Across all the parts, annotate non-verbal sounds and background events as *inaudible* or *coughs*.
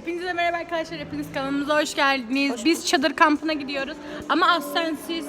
Hepinize merhaba arkadaşlar. Hepiniz kanalımıza hoş geldiniz. Biz çadır kampına gidiyoruz. Ama aslensiz.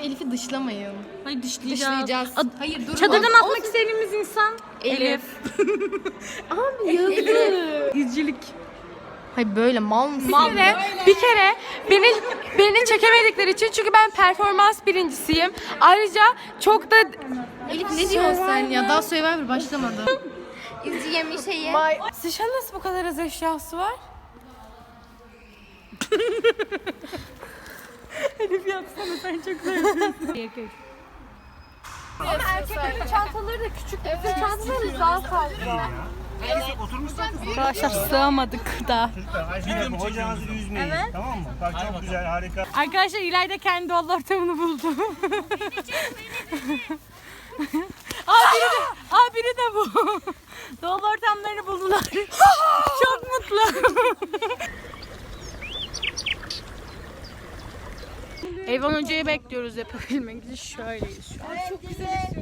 Elif'i dışlamayın. Hayır dışlayacağız. Dışlayacağız. Ad- Hayır dur. Çadırdan atmak istediğimiz insan Elif. *laughs* Abi yazık. İzcilik. Hayır böyle mal mısın? Bir kere, bir kere beni beni çekemedikleri için çünkü ben performans birincisiyim. Ayrıca çok da Elif ne diyorsun sen ya? Daha Survivor başlamadı. *laughs* İzleyen şeyi. Zişan nasıl bu kadar az eşyası var? *laughs* Elif yapsana sen çok güzel Erkeklerin çantaları da küçük. Bizim çantalarımız daha fazla. Arkadaşlar sığamadık da. Mu Hocanızı üzmeyin. Tamam mı? Bak çok güzel, harika. Arkadaşlar İlayda kendi dolu ortamını buldu. Aa biri de, aa biri de bu. *laughs* dolu ortamlarını buldular. *laughs* Çok mutlu. *laughs* Eyvan Hoca'yı bekliyoruz yapabilmek için. Şöyleyiz şu an. Şöyle işte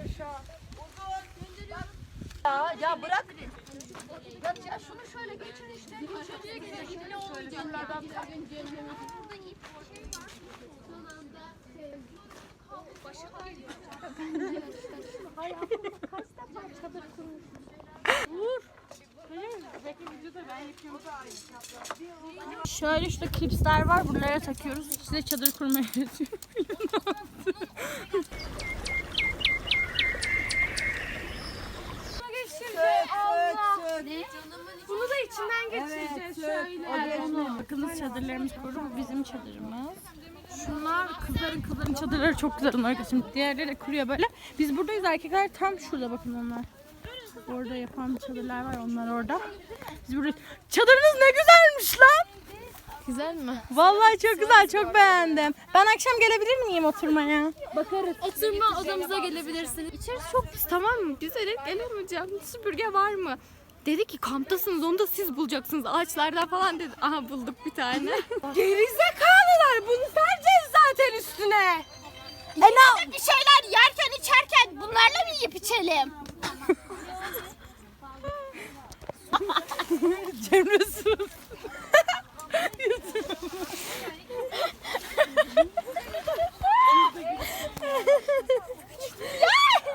klipsler var. Bunlara takıyoruz. Size çadır kurmayı öğretiyorum. Bunu da içinden geçireceğiz şöyle. Bakınız çadırlarımız burada. Bu bizim çadırımız. Şunlar kızların kızların çadırları çok güzel onlar arkadaşlar. Diğerleri de kuruyor böyle. Biz buradayız erkekler tam şurada bakın onlar. Orada yapan çadırlar var onlar orada. Biz burada. Çadırınız ne güzelmiş lan. Güzel mi? Vallahi çok güzel çok beğendim. Ben akşam gelebilir miyim oturmaya? Oturma odamıza gelebilirsiniz. İçerisi çok pis tamam mı? Güzel gelemeyeceğim. Süpürge var mı? Dedi ki kamptasınız onu da siz bulacaksınız ağaçlardan falan dedi. Aha bulduk bir tane. *laughs* Gerizekalılar bunu sereceğiz zaten üstüne. bir şeyler yerken içerken bunlarla mı yiyip içelim? *laughs* Cemre sus.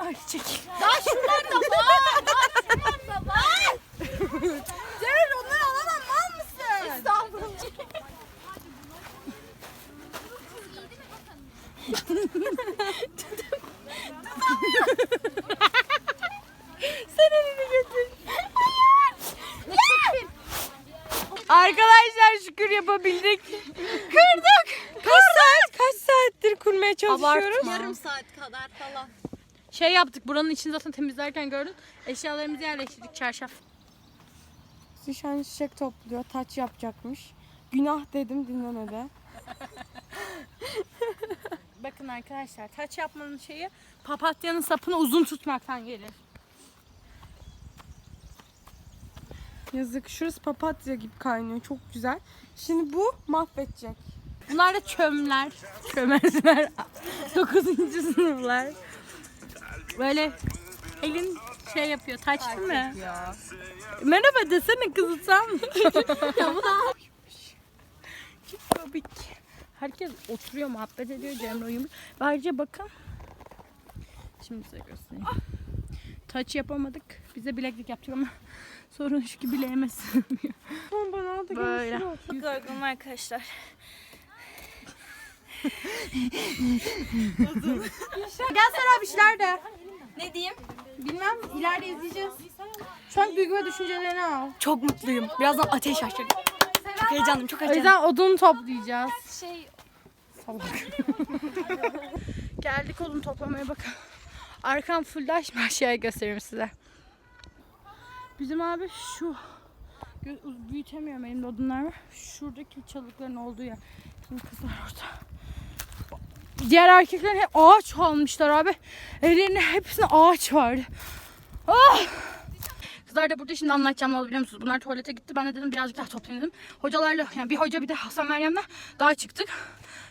Ay çekil. Daha şunlar da var. Daha şunlar da var. Cemre onları alamam mal mısın? İstanbul. Sen elini getir. Arkadaşlar şükür yapabildik. Kırdık. Kaç saat? Kaç kurmaya çalışıyoruz? Yarım saat kadar falan. Şey yaptık buranın içini zaten temizlerken gördün. Eşyalarımızı yerleştirdik çarşaf. Zişan çiçek topluyor. Taç yapacakmış. Günah dedim dinlemedi. *laughs* Bakın arkadaşlar taç yapmanın şeyi papatyanın sapını uzun tutmaktan gelir. Yazık. Şurası papatya gibi kaynıyor. Çok güzel. Şimdi bu mahvedecek. Bunlar da çömler. Çömezler. *laughs* 9. sınıflar. Böyle elin şey yapıyor. Taç değil mi? Merhaba desene kızı sen. *laughs* ya bu da Çok komik. Herkes oturuyor, muhabbet ediyor. Cemre uyumuş. Ayrıca bakın. Şimdi size göstereyim. Taç yapamadık. Bize bileklik yaptık ama *laughs* sorun şu ki bileğime sığmıyor. Bana al da Böyle. Yorgunum arkadaşlar. Gel Serap işler de. Ne diyeyim? Bilmem ileride izleyeceğiz. Şu an duygu ve düşüncelerini al. Çok mutluyum. Birazdan ateş açacak. Çok heyecanlıyım. Çok O heyecanlıyım. yüzden odun toplayacağız. Şey Salak. Geldik odun toplamaya bakın. Arkam fulldaş mı aşağıya göstereyim size. Bizim abi şu Gö- büyütemiyorum elimde odunlar var. Şuradaki çalıkların olduğu yer. Şimdi kızlar orada. Diğer erkeklerin hep ağaç almışlar abi. Ellerinde hepsinde ağaç vardı. Ah! Kızlar da burada şimdi anlatacağım ne oldu biliyor musunuz? Bunlar tuvalete gitti. Ben de dedim birazcık daha toplayayım dedim. Hocalarla yani bir hoca bir de Hasan Meryem'le dağa çıktık.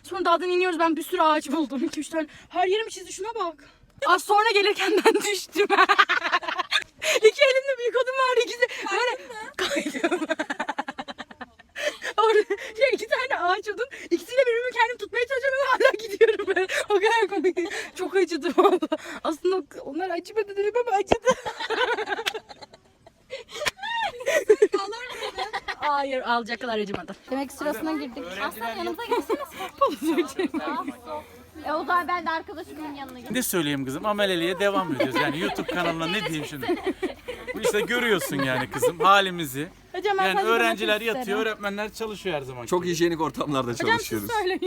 Sonra dağdan iniyoruz. Ben bir sürü ağaç buldum. 2-3 tane. Her yerim çizdi. Şuna bak. Az sonra gelirken *laughs* ben düştüm. *laughs* İki elimde büyük odun vardı. İkisi alacaklar acımadı. Demek sırasına girdik. Aslan yanımıza gelsene. e o zaman ben de arkadaşımın yanına gidiyorum. Ne söyleyeyim kızım ameleliğe devam ediyoruz. Yani YouTube kanalına ne diyeyim şimdi. Bu işte görüyorsun yani kızım halimizi. Hocam ben Yani öğrenciler yatıyor, isterim. öğretmenler çalışıyor her zaman. Çok hijyenik ortamlarda çalışıyoruz. Ay,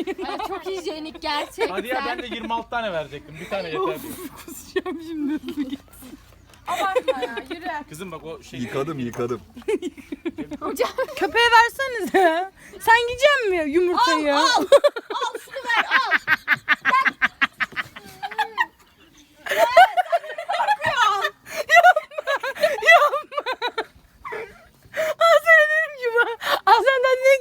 çok hijyenik gerçekten. Hadi ya ben de 26 tane verecektim. Bir tane yeter. Kusacağım şimdi hızlı git. Kızım bak o şey. Yıkadım yıkadım. *laughs* Köpeğe versenize. Sen yiyecek mi yumurtayı? Al al. al şunu ver al.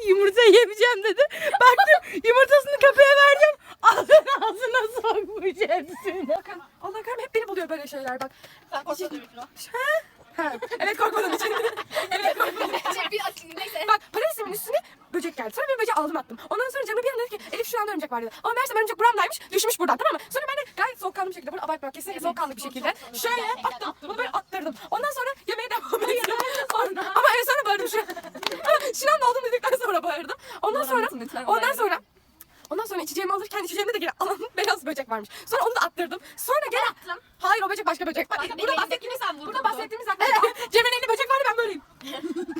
Yumurta yemeyeceğim dedi. Baktım yumurtasını köpeğe verdim. Aslan ağzına sokmuş hepsini. Allah kahretsin hep beni buluyor böyle şeyler bak. Sen korkmadın Ha? Evet korkmadım için. evet *laughs* için. Bak parazitimin üstüne böcek geldi. Sonra ben böceği aldım attım. Ondan sonra canım bir anda dedi ki Elif şuranda örümcek var dedi. Ama meğerse örümcek buramdaymış. Düşmüş buradan tamam mı? Sonra ben de gayet soğukkanlı bir şekilde bunu abartmak kesinlikle soğukkanlı bir şekilde şöyle attım. Bunu böyle attırdım. Ondan sonra yemeğe devam ettim. Sonra- Ama en sonra bağırdım şu. Şinan *laughs* oldum dedikten sonra bağırdım. Ondan sonra ondan sonra Ondan sonra içeceğimi alırken içeceğimde de gene alan *laughs* beyaz böcek varmış. Sonra onu da attırdım. Sonra gene attım. Hayır o böcek başka böcek. Bak, burada bahsettiğimiz sen vurdun. Burada bahsettiğimiz yaklaşık *laughs* Cemre'nin elinde böcek vardı ben böyleyim.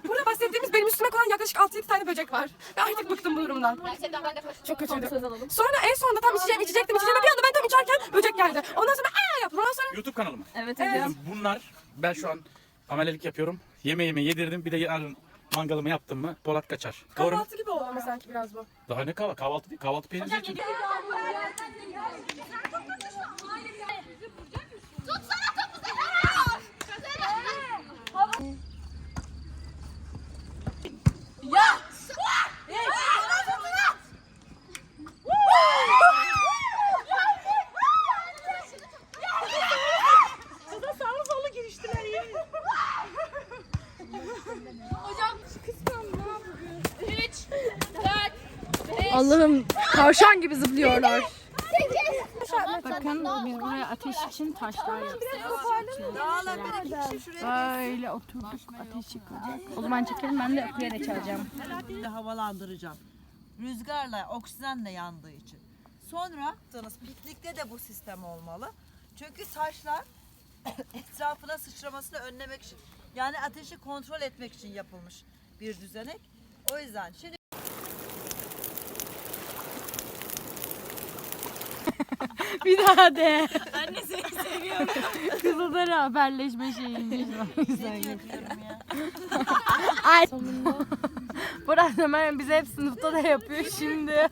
*laughs* burada bahsettiğimiz benim üstüme konan yaklaşık 6-7 tane böcek var. Ve artık bıktım bu durumdan. Gerçekten ben de Çok kötüydü. Sonra en sonunda tam içeceğim içecektim içeceğime bir anda ben tam içerken böcek geldi. Ondan sonra aa yaptım. Ondan sonra YouTube kanalıma. evet. Kızım bunlar ben şu an amelelik yapıyorum. Yemeğimi yedirdim. Bir de yarın mangalımı yaptım mı Polat kaçar. Doğru mu? Kahvaltı gibi oldu ama sanki biraz bu. Daha ne kahvaltı? Kahvaltı değil. Kahvaltı peynir zeytin. Tutsana topuzu. Allah'ım tavşan gibi zıplıyorlar. Bakın buraya ateş için taşlar yapıyoruz. Böyle oturduk ateş yakılacak. O zaman çekelim ben de okuyarak çalacağım. de havalandıracağım. Rüzgarla, oksijenle yandığı için. Sonra piknikte de bu sistem olmalı. Çünkü taşlar *coughs* etrafına sıçramasını önlemek için yani ateşi kontrol etmek için yapılmış bir düzenek. O yüzden şimdi Bir daha de. Anne seni seviyorum. Kızılları haberleşme şeyiymiş. O yüzden yapıyorum. Ay. Burası Meryem bize hep sınıfta da yapıyor şimdi.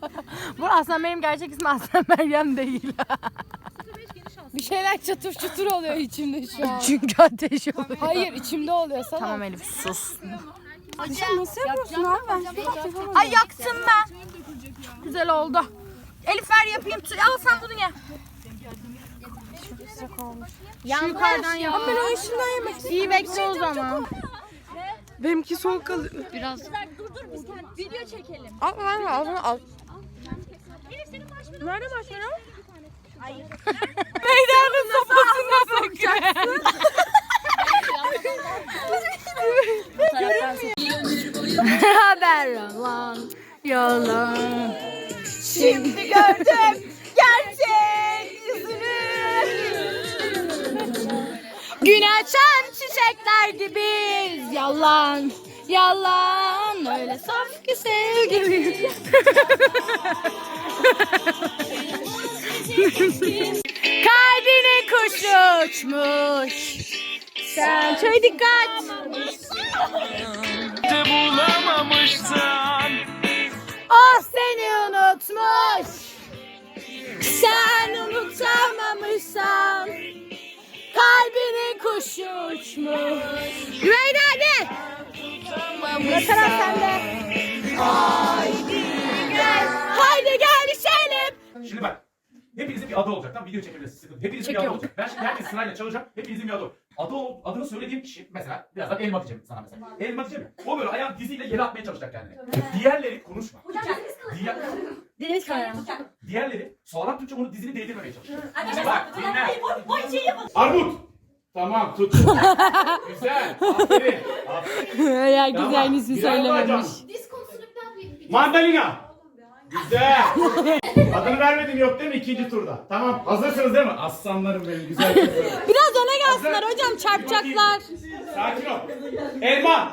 Bu aslında benim gerçek ismim aslında Meryem değil. Bir şeyler çatır çutur oluyor içimde şu an. Çünkü ateş oluyor. Hayır içimde oluyor sana. Tamam Elif sus. Nasıl yapıyorsun abi ben Ay yaktım ben. Güzel oldu. Elif ver yapayım. Al sen bunu ye. Şu yukarıdan yap. Ben o işinden yemek İyi bekle o zaman. Benimki soğuk kalıyor. Biraz. Video çekelim. Al ver al bunu al. Nerede başlayalım? *laughs* Meydanın sopasına sokacaksın. *laughs* *laughs* Haber yalan, yalan. Şimdi gördüm gerçek yüzünü. Gün açan çiçekler gibiyiz. Yalan, yalan. Öyle saf ki sevgimiz. Kalbine kuş uçmuş. Sen şöyle dikkat. bulamamışsan Kuş uçmuş. Hadi. Ne taraf sende? Haydi gel. Haydi gel içelim. Şimdi bak. Hepinizin bir adı olacak. Tamam video çekebilirsiniz. Sıkıntı. Hepinizin bir adı olacak. Ben şimdi herkes sırayla çalacağım. Hepinizin bir adı olacak. Adı, ol- adını söylediğim kişi mesela birazdan elma diyeceğim sana mesela. Elma diyeceğim. O böyle ayağın diziyle yere atmaya çalışacak kendini. Diğerleri konuşma. Diğer... Deniz kayar. Diğerleri sağlam tutacak onu dizini değdirmemeye çalışacak. Bak dinle. Armut. Tamam tut. *laughs* Güzel. Aferin. Aferin. ya Tamam, güzelliğini bir daha söylememiş. Mandalina. Güzel. *laughs* Adını vermedim yok değil mi ikinci turda? Tamam. Hazırsınız değil mi? Aslanlarım benim güzel kızlarım. *laughs* Biraz öne gelsinler Hazır. hocam çarpacaklar. Sakin ol. Elma.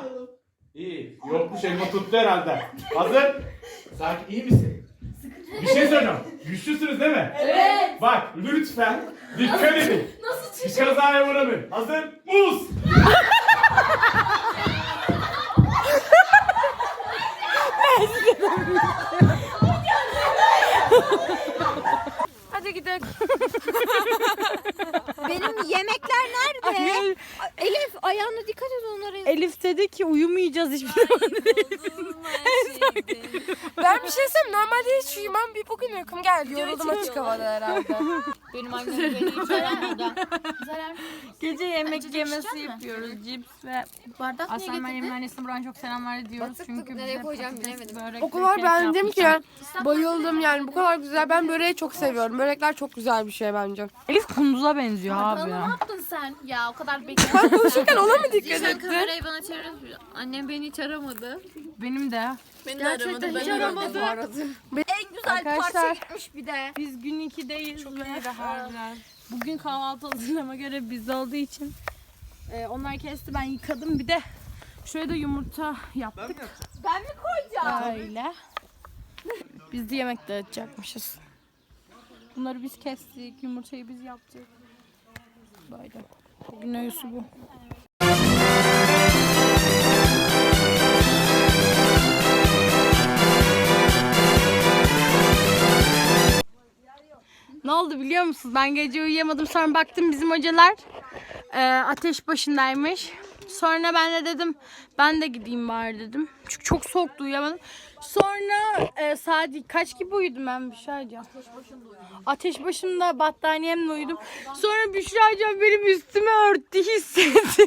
İyi. Yokmuş elma tuttu herhalde. Hazır. Sakin. iyi misin? Bir şey söyleyeceğim. Güçlüsünüz değil mi? Evet. Bak lütfen dikkat edin. Nasıl çıkacak? Bir kazaya uğramayın. Hazır. Muz. Hadi gidelim. *laughs* Benim yemekler nerede? Elif ayağına dikkat et onlara. Elif dedi ki uyumayacağız hiçbir zaman. Ben bir şey söyleyeyim. Normalde hiç uyumam. Bir bugün uykum geldi. Yoruldum açık havada herhalde. *laughs* Benim annem beni içeremedi. Gece yemek yemesi yapıyoruz. Cips ve Bardak Aslan niye Meryem'in getirdin? annesine buradan çok selamlar ediyoruz. Batık Çünkü nereye bize koyacağım patates, bilemedim. börek O kadar kek beğendim ki yapmışlar. bayıldım yani bu kadar güzel. Ben böreği çok seviyorum. Börekler çok güzel bir şey bence. Elif kunduza benziyor abi Bana ne ya. yaptın sen? Ya o kadar bekledim. Ben konuşurken ona mı dikkat Sen ettin? kamerayı bana çevir. Annem beni hiç aramadı. Benim de. Beni Gerçekten hiç aramadı. En güzel Arkadaşlar- parça gitmiş bir de. Biz gün 2'deyiz ve bugün kahvaltı hazırlama göre biz olduğu için e, onlar kesti ben yıkadım bir de şuraya da yumurta yaptık. Ben mi koyacağım? Öyle. Biz de yemek dağıtacakmışız. Bunları biz kestik, yumurtayı biz yaptık. Böyle. Bugün öğüsü bu. Ne oldu biliyor musunuz? Ben gece uyuyamadım. Sonra baktım bizim hocalar e, ateş başındaymış. Sonra ben de dedim ben de gideyim bari dedim. Çünkü çok soğuktu uyuyamadım. Sonra e, saat kaç gibi uyudum ben Büşra Hocam? Ateş başında battaniyemle uyudum. Sonra Büşra Hocam benim üstüme örttü hissetti. *laughs*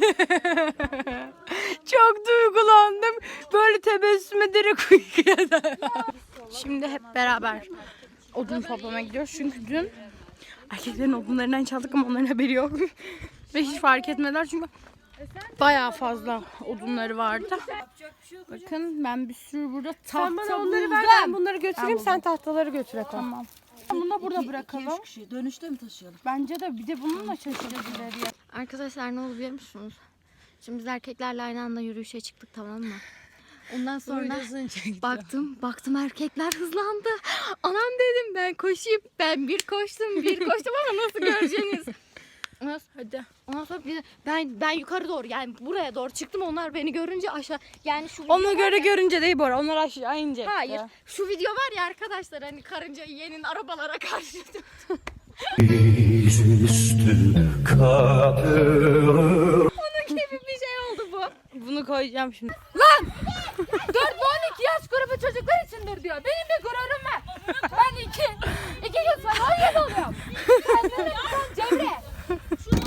çok duygulandım. Böyle tebessüm ederek uyuyadım. Şimdi hep beraber odun toplamaya gidiyoruz. Çünkü dün erkeklerin odunlarından çaldık ama onların haberi yok. *laughs* Ve hiç fark etmediler çünkü bayağı fazla odunları vardı. Bakın ben bir sürü burada tahta Sen bana onları ver ben bunları götüreyim sen tahtaları götür Eko. Tamam. Bunu da burada bırakalım. Dönüşte mi taşıyalım? Bence de bir de bununla şaşırır ileriye. Arkadaşlar ne oldu biliyor musunuz? Şimdi biz erkeklerle aynı anda yürüyüşe çıktık tamam mı? Ondan sonra baktım baktım erkekler hızlandı. Anam dedim ben koşayım. Ben bir koştum bir *laughs* koştum ama nasıl göreceğiniz. Ondan sonra, Hadi. Ondan sonra bir, ben ben yukarı doğru yani buraya doğru çıktım. Onlar beni görünce aşağı yani şu Ona göre görünce değil Bora. Onlar aşağı inecek. Hayır. Şu video var ya arkadaşlar hani karınca yeğenin arabalara karşı. Bunun gibi bir şey oldu bu. Bunu koyacağım şimdi. Lan! 4-12 yaş grubu çocuklar içindir diyor. Benim bir gururum var. Ben 2 iki, iki yıl sonra 17 oluyorum. Kendime Cemre. Şunu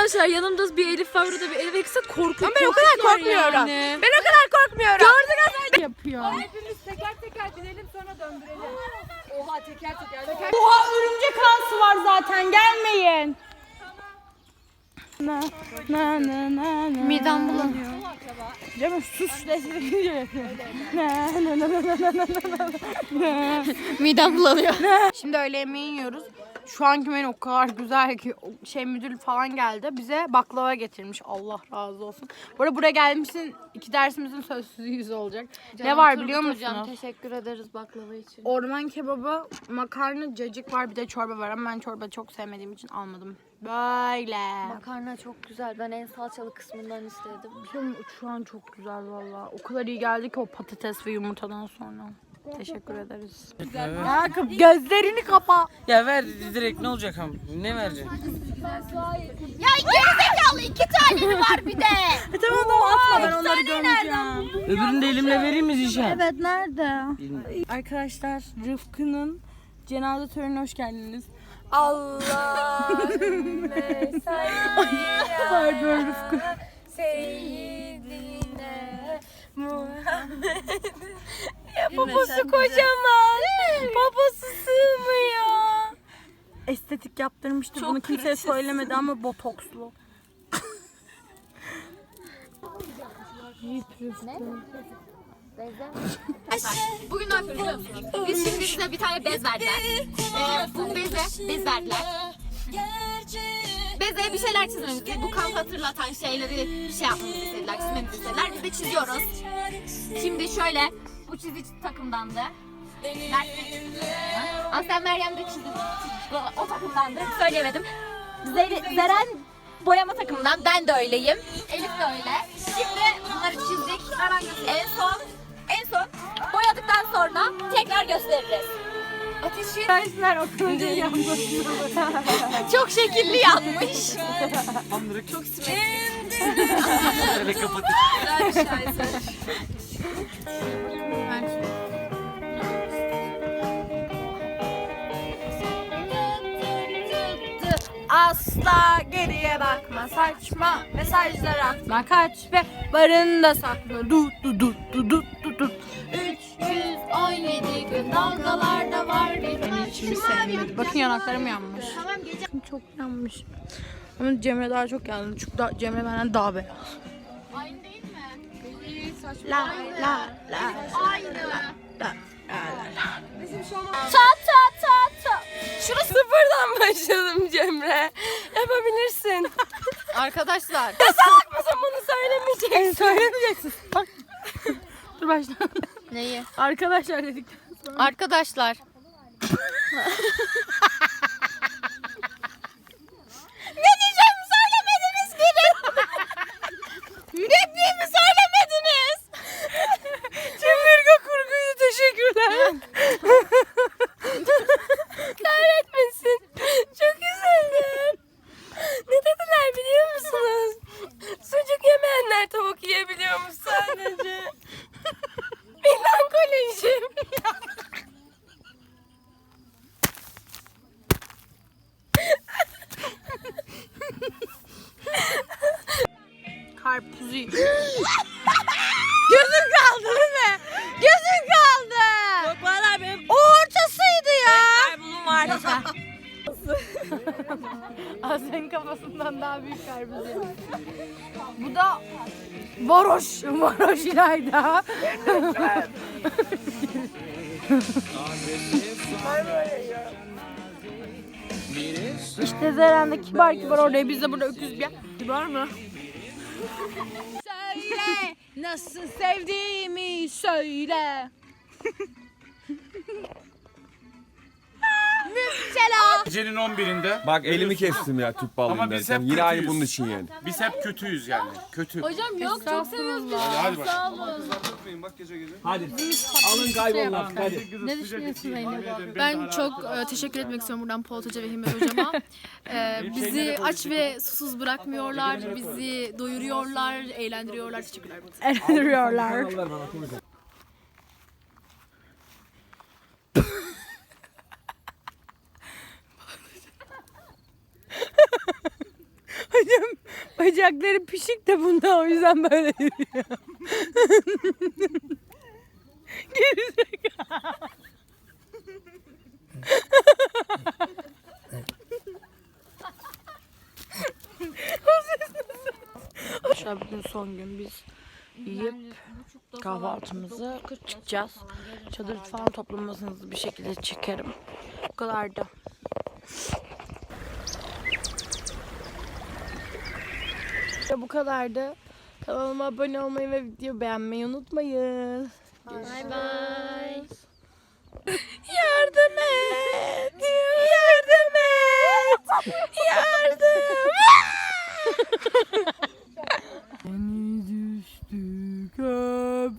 Arkadaşlar yanımda bir Elif var burada bir Elif ekse korkunç. Ben o kadar korkmuyorum. Ben o kadar korkmuyorum. Yapıyor. Hepimiz teker teker binelim sonra döndürelim. Oha teker teker. teker. Oha örümcek ağası var zaten. Gelmeyin. Na na na na na. Midem bulanıyor. Cemil sus destekliyor. Na na na na na na na na. Midem bulanıyor. Şimdi öğle yemeği yiyoruz. Şu anki menü o kadar güzel ki şey müdür falan geldi. Bize baklava getirmiş. Allah razı olsun. Bu arada buraya gelmişsin. iki dersimizin sözsüzü yüzü olacak. ne var biliyor Turgut Hocam, musunuz? teşekkür ederiz baklava için. Orman kebabı, makarna, cacık var. Bir de çorba var ama ben çorba çok sevmediğim için almadım. Böyle. Makarna çok güzel. Ben en salçalı kısmından istedim. Şu an çok güzel valla. O kadar iyi geldi ki o patates ve yumurtadan sonra. Teşekkür ederiz. Yakup gözlerini kapa. Ya ver direkt ne olacak ama? Ne vereceksin? Ya gerizekalı iki tane var bir de. tamam tamam atma ben onları görmeyeceğim. Öbürünü de elimle vereyim mi Zişan? Evet nerede? Arkadaşlar Rıfkı'nın cenaze törenine hoş geldiniz. Allahümme *laughs* Pardon Rıfkı. Seyyidine Muhammed. Ya poposu kocaman. Poposu sığmıyor. Estetik yaptırmıştı bunu kimseye söylemedi ama botokslu. Bugün ne yapıyoruz biliyor musunuz? Biz şimdi size bir tane bez verdiler. Ee, bu beze bez verdiler. Bezeye bir şeyler çizmemizi, bu kamp hatırlatan şeyleri şey yapmamızı istediler, çizmemizi istediler. Biz de çiziyoruz. Şimdi şöyle, bu çizici takımdandı. Aslen Meryem de çizdi, o takımdandı, söyleyemedim. Zere- Zeren boyama takımından, ben de öyleyim. Elif de öyle. Şimdi bunları çizdik. En son, en son boyadıktan sonra tekrar gösteririz. Ateşi Dersler okunca *laughs* yandı. çok şekilli yanmış. Çok *laughs* Asla geriye bakma saçma mesajlar atma kaç ve barında sakla du du du du du du du 317 gün dalgalarda var benim sevmedi. Bakın yanaklarım yanmış. Tamam gece Çok yanmış. Ama Cemre daha çok yandı. Çünkü da, Cemre benden daha beyaz. aynı değil? La la la Aynı. la. Ta ta ta ta. Şurası sıfırdan başladım Cemre. Yapabilirsin. *laughs* Arkadaşlar. Salak mısın bunu söylemeyeceksin. Söylemeyeceksin. Bak. Dur başla. Neyi? Arkadaşlar dedik. Arkadaşlar. ne diyeceğimi söylemediniz gibi. Repliğimi söylemediniz. Cemre kurguydu teşekkürler. *laughs* Kahretmesin. Çok üzüldüm. Ne dediler biliyor musunuz? Sucuk yemeyenler tavuk yiyebiliyormuş sadece. *laughs* Melankolojim. Karpuzu. Gözün kaldı değil mi? Gözün kaldı. Yok valla benim O ortasıydı ya. karbonum vardı. Asya'nın kafasından daha büyük karpuz yemiş. Bu da varoş. Varoş İlayda. *laughs* işte Zeren'de kibar kibar oraya biz de burada öküz bir Kibar mı? Söyle nasıl sevdiğimi söyle. *laughs* Gecenin 11'inde Bak elimi kestim ya tüp Ama bağlayayım biz hep Yine aynı kötüyüz. bunun için yani. biz hep kötüyüz yani. Kötü. Hocam yok çok seviyoruz biz. Hadi bak. Sağ olun. Alın kaybolun artık hadi. Ne düşünüyorsun Zeynep? Ben çok e, teşekkür etmek istiyorum buradan Polat Hoca ve Himmet Hocama. *laughs* E, bizi aç ve susuz bırakmıyorlar, bizi doyuruyorlar, eğlendiriyorlar. Teşekkürler. Eğlendiriyorlar. Hocam bacakları pişik de bunda o yüzden böyle yürüyor. Gerizekalı. Arkadaşlar bugün son gün biz yiyip kahvaltımızı çıkacağız. Çadır falan toplamasını hızlı bir şekilde çekerim. Bu kadar da. bu kadardı. Kanalıma abone olmayı ve video beğenmeyi unutmayın. Bye bye. *laughs* Yardım et. Yardım et. Yardım. Beni düştü köp.